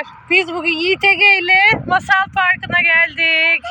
Arkadaşlar biz bugün YTG ile Masal Parkı'na geldik.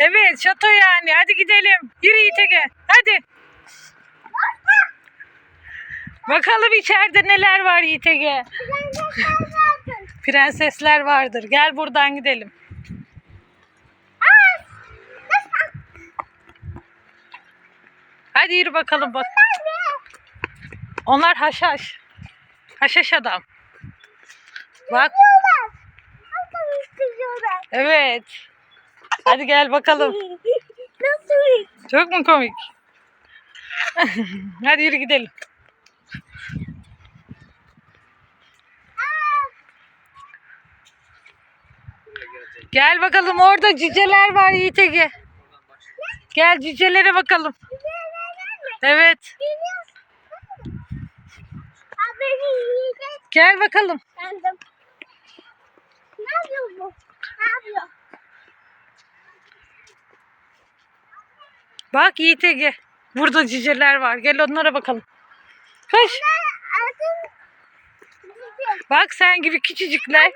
Evet şato yani hadi gidelim. Yürü YTG hadi. Bakalım içeride neler var YTG. Prensesler vardır. Gel buradan gidelim. Hadi yürü bakalım bak. Onlar haşhaş. Haşhaş adam. Bak evet. Hadi gel bakalım. Nasıl? Çok mu komik? Hadi yürü gidelim. Gel bakalım orada cüceler var Yiğit Ege. Gel cücelere bakalım. Evet. Gel bakalım. Ne yapıyor bu? Bak Yiğit Ege. Burada cüceler var. Gel onlara bakalım. Koş. Bak sen gibi küçücükler.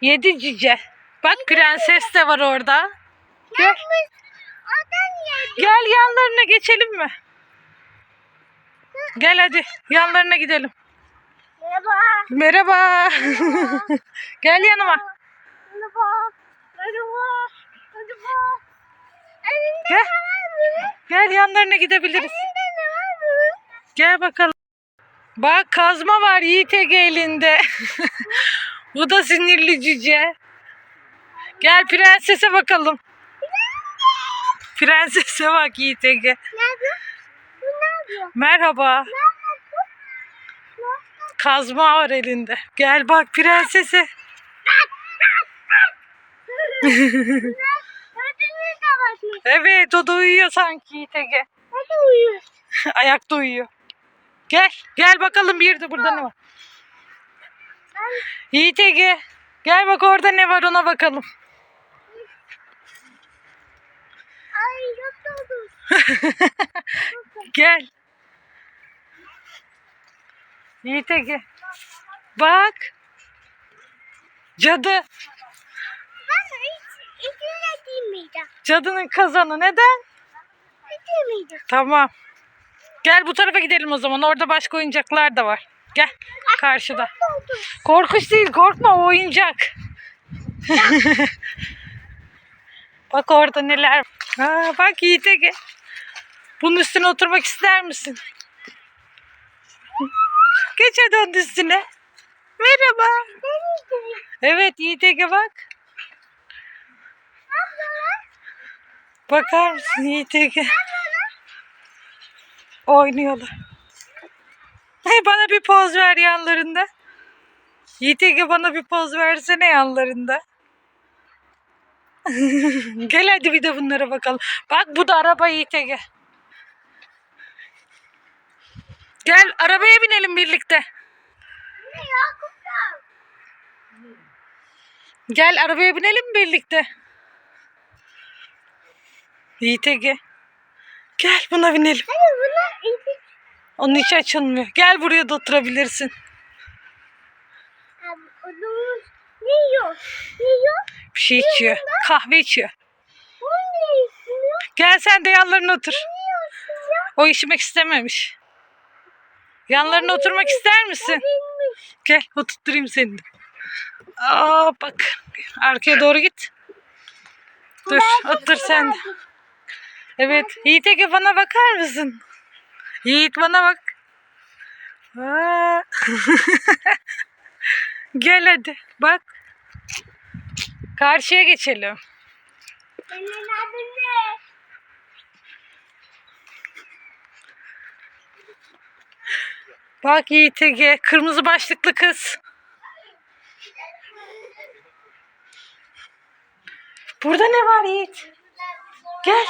Yedi cüce. Bak prenses de var orada. Gel. Gel yanlarına geçelim mi? Gel hadi yanlarına gidelim. Merhaba. Merhaba. Gel yanıma. Merhaba. Merhaba. Merhaba. Elinde Gel. ne var bunun? Gel yanlarına gidebiliriz. Elinde ne var bunun? Gel bakalım. Bak kazma var Yiğit Ege elinde. Bu da sinirli cüce. Gel prensese bakalım. Prensese bak Yiğit Ege. Ne yapıyor? Bu ne yapıyor? Merhaba. Kazma var elinde. Gel bak prensese. Evet o da uyuyor sanki Yiğit Ege. Hadi uyuyor. Ayakta uyuyor. Gel. Gel bakalım bir de burada ne var. Yiğit Ege. Gel bak orada ne var ona bakalım. ay yok. Gel. Yiğit Ege. Bak. Cadı. Ben hiç içine girmeyeceğim. Cadının kazanı neden? Girmeyeceğim. Tamam. Gel bu tarafa gidelim o zaman. Orada başka oyuncaklar da var. Gel. Karşıda. Korkunç değil korkma o oyuncak. bak orada neler. Ha, bak Yiğit Ege. Bunun üstüne oturmak ister misin? Geç hadi onun üstüne. Merhaba. Evet Yiğit Ege bak. Bakar mısın Yiğit Ege? Oynuyorlar. Hey bana bir poz ver yanlarında. Yiğit Ege bana bir poz versene yanlarında. Gel hadi bir de bunlara bakalım. Bak bu da araba Yiğit Ege. Gel arabaya binelim birlikte. Gel arabaya binelim birlikte. Yiğit Ege. Gel buna binelim. Bunlar iki. Onun içi açılmıyor. Gel buraya da oturabilirsin. Abi odamız ne yiyor? Ne yiyor? Bir şey içiyor. Kahve içiyor. Bu ne yiyor? Gel sen de yanlarına otur. O işimek istememiş. Yanlarına oturmak ister misin? Gel oturtturayım seni. Aa bak. Arkaya doğru git. Dur otur sen de. Evet. Yiğit Ege bana bakar mısın? Yiğit bana bak. Gel hadi bak. Karşıya geçelim. Ne? Bak Yiğit Ege. Kırmızı başlıklı kız. Burada ne var Yiğit? Gel.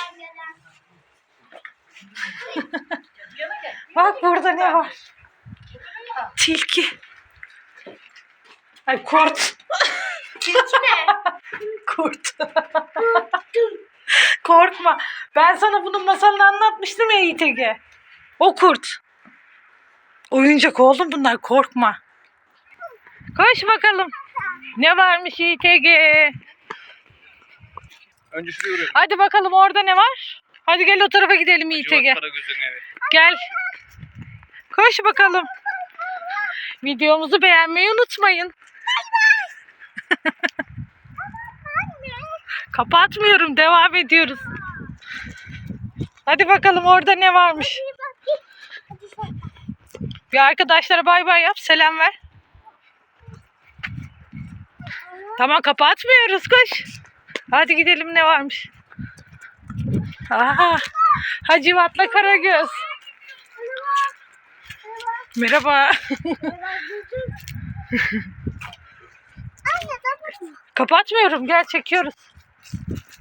Bak burada ne var? Tilki. Ay kurt. Tilki ne? Kurt. Korkma. Ben sana bunun masalını anlatmıştım ya Ege. O kurt. Oyuncak oğlum bunlar korkma. Koş bakalım. Ne varmış İTG? Önce şuraya uğrayalım. Hadi bakalım orada ne var? Hadi gel o tarafa gidelim İTG. Gel. Koş bakalım. Videomuzu beğenmeyi unutmayın. Kapatmıyorum. Devam ediyoruz. Hadi bakalım orada ne varmış. Bir arkadaşlara bay bay yap. Selam ver. Tamam kapatmıyoruz. Koş. Hadi gidelim ne varmış. Aha. Hacivat'la Karagöz. Merhaba. Anne kapatma. Kapatmıyorum. Gel çekiyoruz.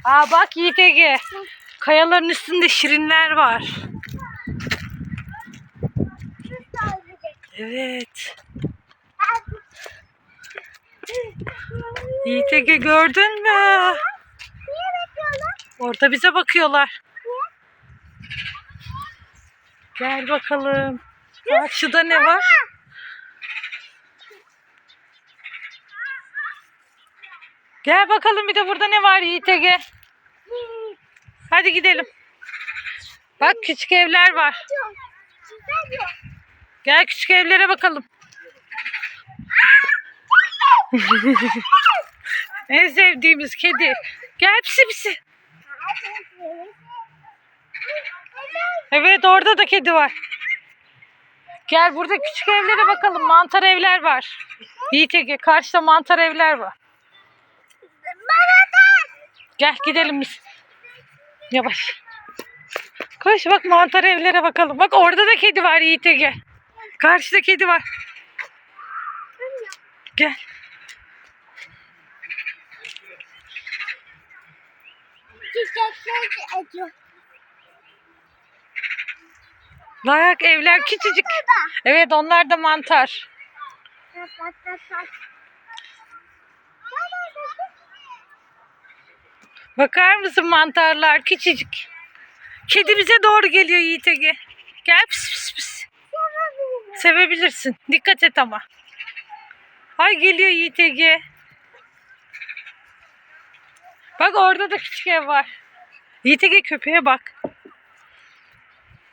Aa bak YTG. Kayaların üstünde şirinler var. Evet. YTG gördün mü? Orada bize bakıyorlar. Gel bakalım. Karşıda ne var? Gel bakalım bir de burada ne var YTG? Hadi gidelim. Bak küçük evler var. Gel küçük evlere bakalım. en sevdiğimiz kedi. Gel pisi pisi. Evet orada da kedi var. Gel burada küçük evlere bakalım. Mantar evler var. Yiğit Ege karşıda mantar evler var. Gel gidelim biz. Yavaş. Koş bak mantar evlere bakalım. Bak orada da kedi var Yiğit Ege. Karşıda kedi var. Gel. Çiçekler acıyor. Bak evler küçücük. Evet onlar da mantar. Bak bak bak bak. Bakar mısın mantarlar küçücük. Kedi bize doğru geliyor Yiğit Ege. Gel pis pis pis. Sevebilirsin. Dikkat et ama. Ay geliyor Yiğit Ege. Bak orada da küçük ev var. Yiğit Ege köpeğe bak.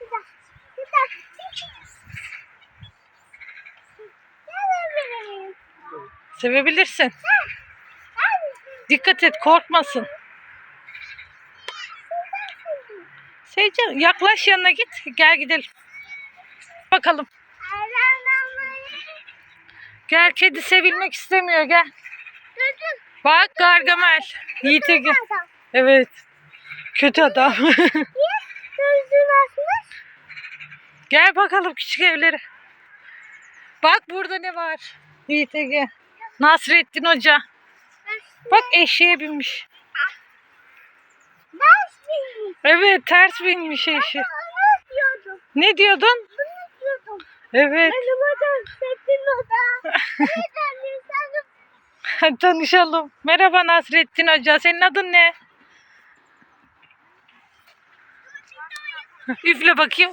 Bir dakika. Bir dakika. Gel Sevebilirsin. Dikkat et korkmasın. Sevcan yaklaş yanına git. Gel gidelim. Bakalım. Gel kedi sevilmek istemiyor gel. Bak Gargamel. Yiğit Ege. Evet. Kötü adam. Gel bakalım küçük evlere. Bak burada ne var? Yiğit Ege. Nasrettin Hoca. Bak eşeğe binmiş. Evet ters binmiş eşi. Ne diyordun? Evet. Tanışalım. Merhaba Nasrettin Hoca. Senin adın ne? Üfle bakayım.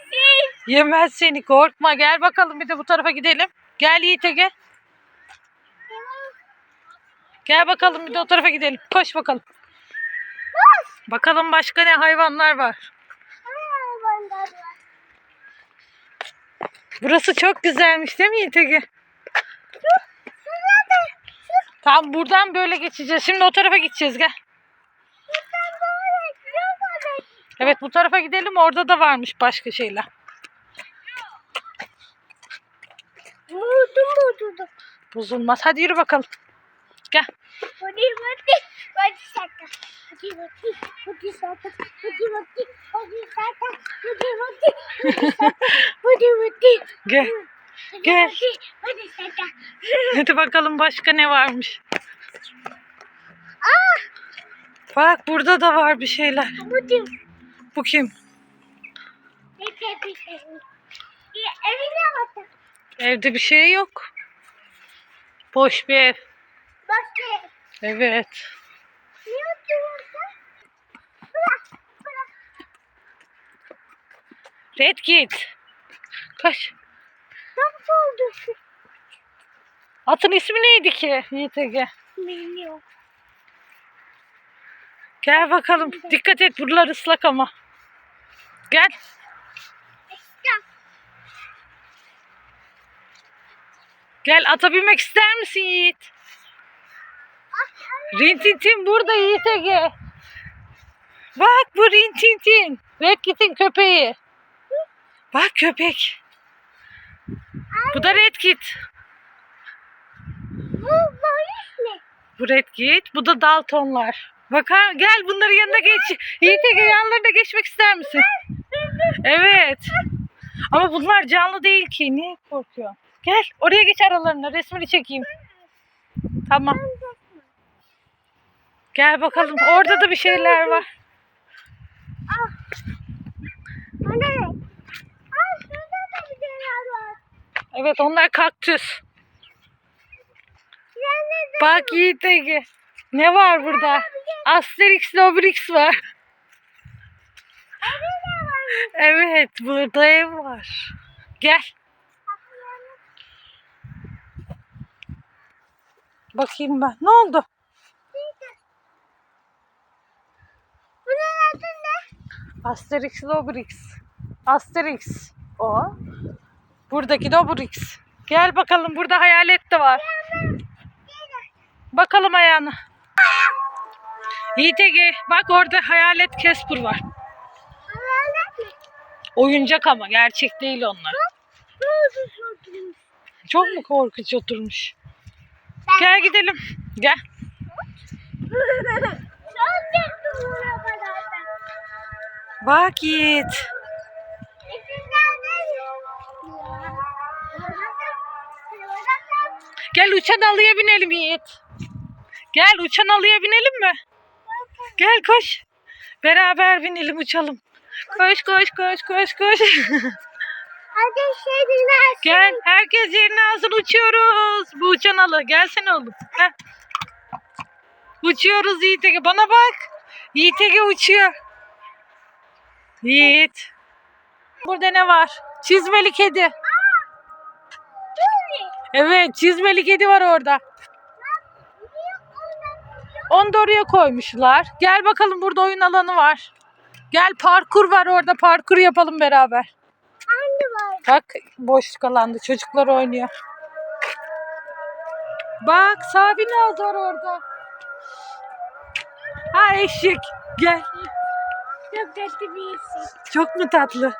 yemez seni korkma. Gel bakalım bir de bu tarafa gidelim. Gel Yiğit Ege. Gel bakalım bir de o tarafa gidelim. Koş bakalım. Bakalım başka ne hayvanlar var. Burası çok güzelmiş değil mi Yiğit Ege? Tamam buradan böyle geçeceğiz. Şimdi o tarafa gideceğiz gel. Evet bu tarafa gidelim. Orada da varmış başka şeyler. Vurdum vurdum. Bozulmaz. Hadi yürü bakalım. Gel. Hadi hadi. Hadi şaka. Hadi hadi. Hadi şaka. Hadi hadi. Hadi şaka. Hadi hadi. Hadi şaka. Hadi hadi. Gel. Gel. Hadi, bakalım başka ne varmış. Aa, Bak burada da var bir şeyler. bu kim? Bu kim? Evine bakın. Evde bir şey yok. Boş bir ev. Başka. Evet. Ne oturuyorsun? Bırak, bırak. Red git. Kaç. Nasıl oldu şu? Atın ismi neydi ki Yiğit Ege? Bilmiyorum. Gel bakalım. Dikkat et buralar ıslak ama. Gel. Ya, Gel ata binmek ister misin Yiğit? Rintintin burada Yiğit Ege. Bak bu Rintintin. Redkit'in köpeği. Bak köpek. Bu da Redkit. bu polis mi? Bu Redkit. Bu da Daltonlar. Bakar gel bunların yanına geç. Yiğit Ege yanlarına geçmek ister misin? Evet. Ama bunlar canlı değil ki. Niye korkuyorsun? Gel oraya geç aralarına. Resmini çekeyim. Tamam. Gel bakalım. Orada da bir şeyler var. Evet onlar kaktüs. Bak Yiğit Ege. Ne var burada? Asterix evine var. Evet burada ev var. Gel. Bakayım ben. Ne oldu? Bunun adı ne? Asterix ile Obelix. Asterix. O. Buradaki de Obelix. Gel bakalım burada hayalet de var. Bakalım ayağına. Yiğit Ege bak orada hayalet Casper var. Oyuncak ama gerçek değil onlar. Çok mu korkunç oturmuş? Gel gidelim. Gel. Bak? Gel uçan alıya binelim Yiğit. Gel uçan alıya binelim mi? Gel koş. Beraber binelim uçalım. Koş koş koş koş koş. Hadi şey dinlersin. Gel herkes yerine alsın uçuyoruz. Bu uçan alı gelsene oğlum. Heh. Uçuyoruz Yiğit Ege. Bana bak. Yiğit Ege uçuyor. Yiğit. Burada ne var? Çizmeli kedi. Evet çizmeli kedi var orada. Onu da oraya koymuşlar. Gel bakalım burada oyun alanı var. Gel parkur var orada parkur yapalım beraber. Bak boşluk alanda çocuklar oynuyor. Bak Sabi Naz var orada. Ha eşek. Gel. Çok kötü bir isim. Çok mu tatlı?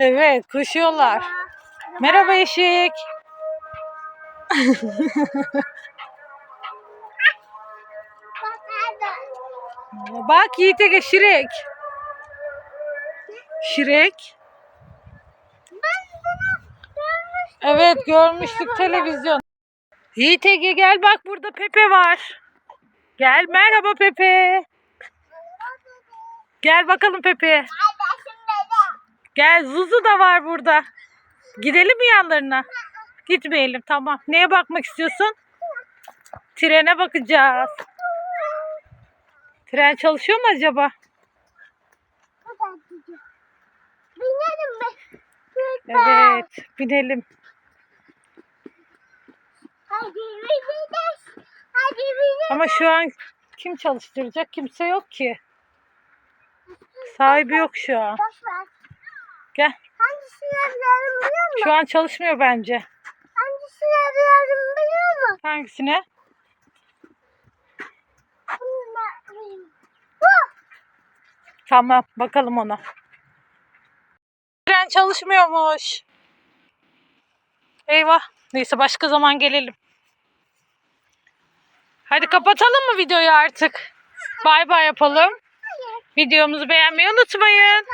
Evet koşuyorlar. Merhaba eşek. Bak Yiğit Ege Şirek. Şirek. Evet görmüştük televizyon. Yiğit Ege gel bak burada Pepe var. Gel merhaba Pepe. Gel bakalım Pepe. Gel Zuzu da var burada. Gidelim mi yanlarına? Gitmeyelim tamam. Neye bakmak istiyorsun? Trene bakacağız. Tren çalışıyor mu acaba? Binelim. Lütfen. Evet binelim. Hadi binelim. Hadi binelim. Ama şu an kim çalıştıracak? Kimse yok ki. Sahibi yok şu an. Boş ver. Gel. Hangisini arıyorum biliyor musun? Şu an çalışmıyor bence. Hangisini arıyorum biliyor musun? Hangisine? Bunu arıyorum. Bu. Tamam bakalım ona. Tren çalışmıyormuş. Eyvah. Neyse başka zaman gelelim. Hadi kapatalım mı videoyu artık? Bay bay yapalım. Videomuzu beğenmeyi unutmayın.